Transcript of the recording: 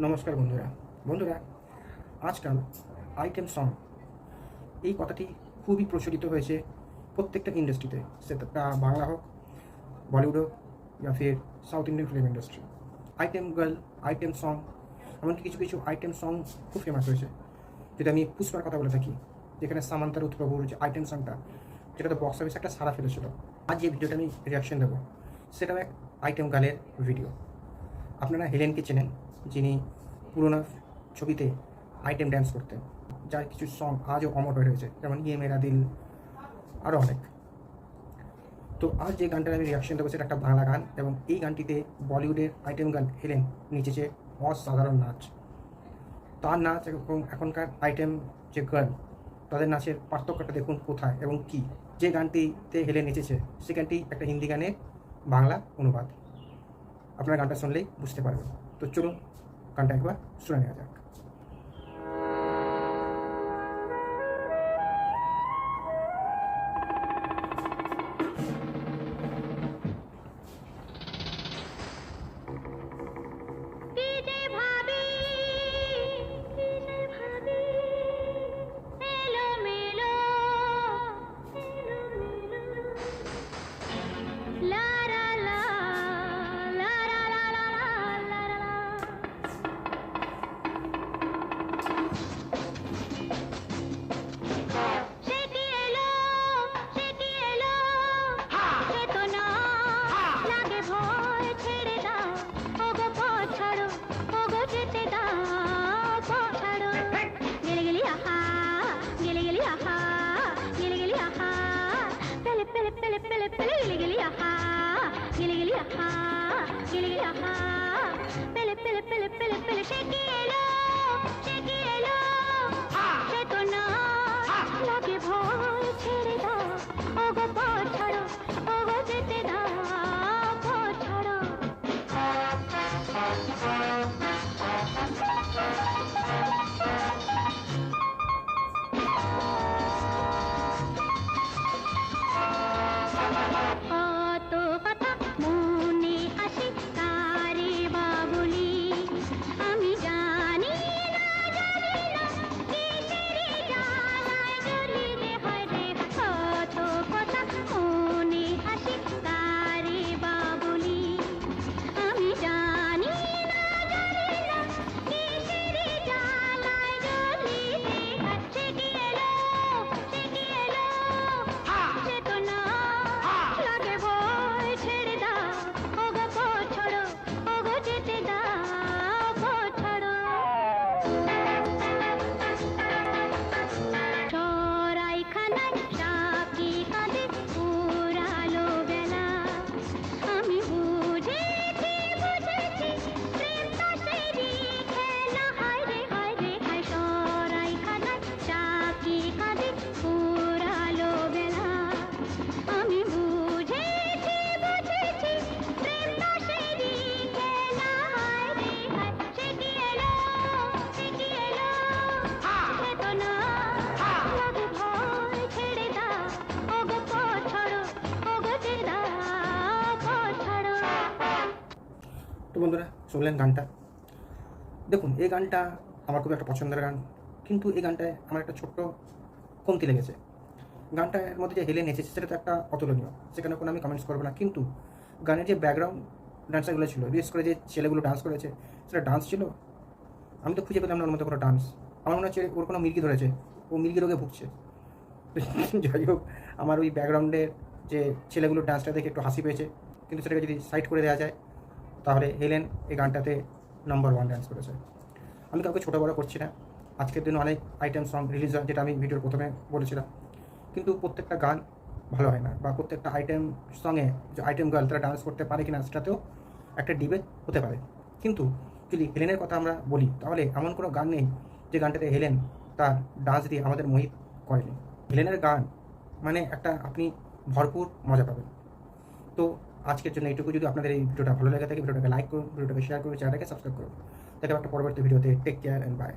নমস্কার বন্ধুরা। বন্ধুরা, আজকাল আইটেম সং এই কথাটি খুবই প্রচলিত হয়েছে প্রত্যেকটা ইন্ডাস্ট্রিতে সেটা বাংলা হোক বলিউড হোক, বা ফির south Indian film industry item girl item song এমনকি কিছু কিছু আইটেম সং খুব ফেমাস হয়েছে যদি আমি পুষ্পার কথা বলে থাকি। যেখানে সামান্তার উৎপ্রভুর যে আইটেম সংটা যেটা তো বক্স অফিসে একটা সারা ফেলেছিল। আজ যে ভিডিওটা আমি রিয়াকশন দেবো। সেটাও এক আইটেম গার্লের ভিডিও আপনারা হেলেনকে চেনেন। যিনি পুরোনো ছবিতে আইটেম ড্যান্স করতেন, যার কিছু সং আজও অমর হয়ে রয়েছে যেমন ইয়ে মেরা দিল, আরও অনেক। তো আজ যে গানটার আমি রিয়াকশন দেবো সেটা একটা বাংলা গান এবং এই গানটিতে বলিউডের আইটেম গান হেলেন নিচেছে অসাধারণ নাচ। তার নাচ এবং এখনকার আইটেম যে গান, তাদের নাচের পার্থক্যটা দেখুন কোথায় এবং কি? যে গানটিতে হেলে নেচেছে, সে গানটি একটা হিন্দি গানের বাংলা অনুবাদ। আপনার গানটা শুনলেই বুঝতে পারবেন। তো চলুন कॉन्टैक्ट में स्टूडेंट आ जाएगा। పెళ్ళి పెళ్ళి పెళ్ళి పెళ్ళి గిలిగిలి అహా గిలిగిలి అహా గిలిగిలి అహా పెళ్ళి పెళ్ళి పెళ్ళి పెళ్ళి పెళ్ళి షేకియలో షేకియలో সে তো না লাগে ভয় ছেড়ে দাও ওগো পথ ছাড়ো ওগো যেতে দাও বন্ধুরা, শুনলেন গানটা? দেখুন, এই গানটা আমার খুব একটা পছন্দের গান, কিন্তু এই গানটায় আমার একটা ছোট্ট কমতি লেগেছে। গানটার মধ্যে যে হেলে নেচেছে সেটা তো একটা অতুলনীয়, সেখানে কোনো আমি কমেন্টস করব না, কিন্তু গানের যে ব্যাকগ্রাউন্ড ডান্সারগুলো ছিল, বিশেষ করে যে ছেলেগুলো ডান্স করেছে, সেটা ডান্স ছিল? আমি তো খুঁজে পেলাম না ওর মধ্যে কোনো ডান্স আমার মনে হচ্ছে ওর কোনো মির্গি ধরেছে, ও মির্গি রোগে ভুগছে। যাই হোক, আমার ওই ব্যাকগ্রাউন্ডের যে ছেলেগুলো ডান্সটা দেখে একটু হাসি পেয়েছে, কিন্তু সেটাকে যদি সাইড করে দেওয়া যায় তাহলে হেলেন এই গানটাতে নম্বর ওয়ান ডান্স করেছে। আমি কাউকে ছোটো বড়ো করছি না। আজকের দিনে অনেক আইটেম সং রিলিজ হয়, যেটা আমি ভিডিওর প্রথমে বলেছিলাম। কিন্তু প্রত্যেকটা গান ভালো হয় না বা প্রত্যেকটা আইটেম সঙ্গে যে আইটেম গার্ল তারা ডান্স করতে পারে কিনা সেটাতেও একটা ডিবেট হতে পারে। কিন্তু যদি হেলেনের কথা আমরা বলি, তাহলে এমন কোনো গান নেই যে গানটাতে হেলেন তার ডান্স দিয়ে আমাদের মোহিত করেনি। হেলেনের গান মানে একটা আপনি ভরপুর মজা পাবেন। তো আজকের জন্য এইটুকু। যদি আপনাদের এই ভিডিওটা ভালো লেগে থাকে, ভিডিওটাকে লাইক করুন, ভিডিওটাকে শেয়ার করুন চ্যানেলটাকে সাবস্ক্রাইব করুন। দেখা একটা পরবর্তী ভিডিওতে। Take care and by